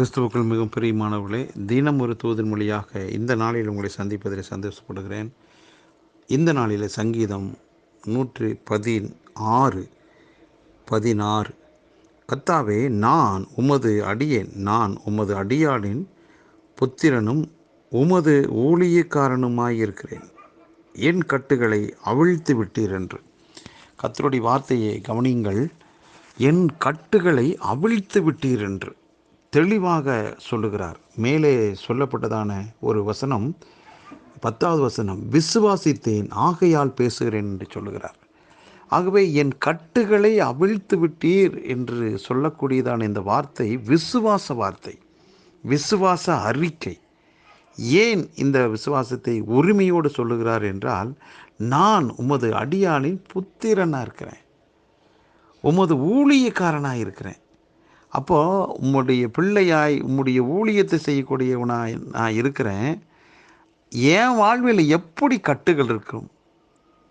கிறிஸ்துவுக்குள் மிகவும் பிரியமானவர்களே தினம் ஒரு தூதன் மொழியாக இந்த நாளில் உங்களை சந்திப்பதில் சந்தோஷப்படுகிறேன். இந்த நாளில் சங்கீதம் நூற்றி பதினாறு பதினாறு. கத்தாவே நான் உமது அடியேன் நான் உமது அடியாளின் புத்திரனும் உமது ஊழியக்காரனுமாயிருக்கிறேன். என் கட்டுகளை அவிழ்த்து விட்டீர் என்று கத்தருடைய வார்த்தையை கவனியுங்கள். என் கட்டுகளை அவிழ்த்து விட்டீர் என்று தெளிவாக சொல்லுகிறார். மேலே சொல்லப்பட்டதான ஒரு வசனம் பத்தாவது வசனம் விசுவாசித்தேன் ஆகையால் பேசுகிறேன் என்று சொல்லுகிறார். ஆகவே என் கட்டுகளை அவிழ்த்து விட்டீர் என்று சொல்லக்கூடியதான இந்த வார்த்தை விசுவாச வார்த்தை விசுவாச அறிக்கை. ஏன் இந்த விசுவாசத்தை உரிமையோடு சொல்லுகிறார் என்றால் நான் உமது அடியாளின் புத்திரனாக இருக்கிறேன் உமது ஊழியக்காரனாக இருக்கிறேன் அப்போது உம்முடைய பிள்ளையாய் உம்முடைய ஊழியத்தை செய்யக்கூடியவனாய் நான் இருக்கிறேன். என் வாழ்வில் எப்படி கட்டுகள் இருக்கும்?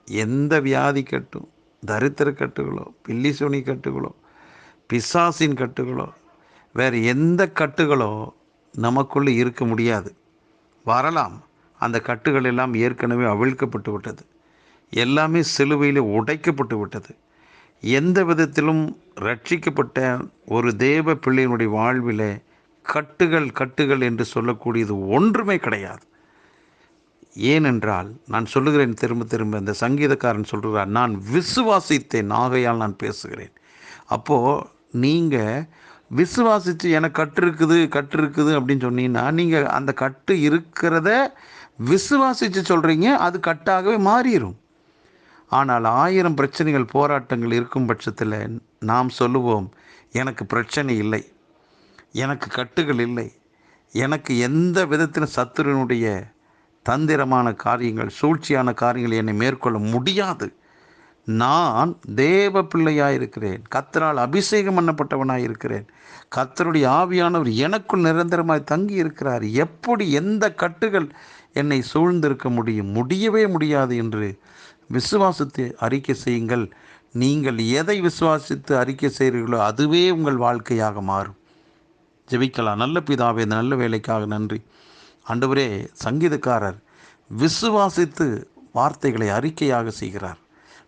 எந்த வியாதி கட்டும்? தரித்திர கட்டுகளோ பில்லி சுனி கட்டுகளோ பிசாசின் கட்டுகளோ வேறு எந்த கட்டுகளோ நமக்குள்ளே இருக்க முடியாது. வரலாம். அந்த கட்டுகள் எல்லாம் ஏற்கனவே அவிழ்க்கப்பட்டு விட்டது. எல்லாமே சிலுவையில் உடைக்கப்பட்டு விட்டது. எந்த விதத்திலும் ரட்சிக்கப்பட்ட ஒரு தேவ பிள்ளையினுடைய வாழ்வில் கட்டுகள் கட்டுகள் என்று சொல்லக்கூடியது ஒன்றுமே கிடையாது. ஏனென்றால் நான் சொல்லுகிறேன் திரும்ப திரும்ப இந்த சங்கீதக்காரன் சொல்கிறார் நான் விசுவாசித்தேன் ஆகையால் நான் பேசுகிறேன். அப்போது நீங்கள் விசுவாசித்து எனக்கு கட்டு இருக்குது கட்டு இருக்குது அப்படின்னு சொன்னீங்கன்னா நீங்கள் அந்த கட்டு இருக்கிறத விசுவாசித்து சொல்கிறீங்க அது கட்டாகவே மாறிடும் ஆனால் ஆயிரம் பிரச்சனைகள் போராட்டங்கள் இருக்கும் பட்சத்தில் நாம் சொல்லுவோம் எனக்கு பிரச்சனை இல்லை. எனக்கு கட்டுகள் இல்லை. எனக்கு எந்த விதத்திலும் சத்துருனுடைய தந்திரமான காரியங்கள் சூழ்ச்சியான காரியங்கள் என்னை மேற்கொள்ள முடியாது. நான் தேவ பிள்ளையாக இருக்கிறேன். கத்தரால் அபிஷேகம் பண்ணப்பட்டவனாக இருக்கிறேன். கத்தருடைய ஆவியானவர் எனக்குள் நிரந்தரமாய் தங்கி இருக்கிறார். எப்படி எந்த கட்டுகள் என்னை சூழ்ந்திருக்க முடியும்? முடியவே முடியாது என்று விசுவாசத்தை அறிக்கை செய்யுங்கள். நீங்கள் எதை விசுவாசித்து அறிக்கை செய்கிறீர்களோ அதுவே உங்கள் வாழ்க்கையாக மாறும். ஜெபிக்கலாம். நல்ல பிதாவே இந்த நல்ல வேலைக்காக நன்றி. ஆண்டவரே சங்கீதக்காரர் விசுவாசித்து வார்த்தைகளை அறிக்கையாக செய்கிறார்.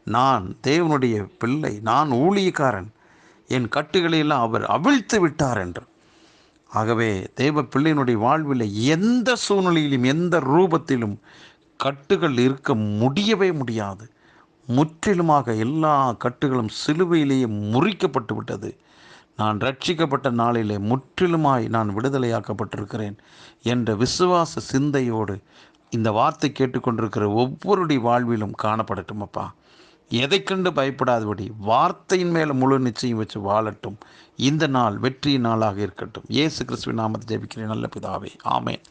நான் தேவனுடைய பிள்ளை நான் ஊழியக்காரன். என் கட்டுகளையெல்லாம் அவர் அவிழ்த்து விட்டார் என்று. ஆகவே தேவ பிள்ளையினுடைய வாழ்வில் எந்த சூழ்நிலையிலும் எந்த ரூபத்திலும் கட்டுகள் இருக்க முடியவே முடியாது. முற்றிலுமாக எல்லா கட்டுகளும் சிலுவையிலேயே முறிக்கப்பட்டு விட்டது. நான் ரட்சிக்கப்பட்ட நாளிலே முற்றிலுமாய் நான் விடுதலையாக்கப்பட்டிருக்கிறேன் என்ற விசுவாச சிந்தையோடு இந்த வார்த்தை கேட்டுக்கொண்டிருக்கிற ஒவ்வொருடைய வாழ்விலும் காணப்படட்டும் அப்பா. எதை கண்டு பயப்படாதபடி வார்த்தையின் மேலே முழு நிச்சயம் வச்சு வாழட்டும். இந்த நாள் வெற்றி நாளாக இருக்கட்டும். இயேசு கிறிஸ்துவின் நாமத்தை ஜெபிக்கிறேன். நல்ல பிதாவே. ஆமேன்.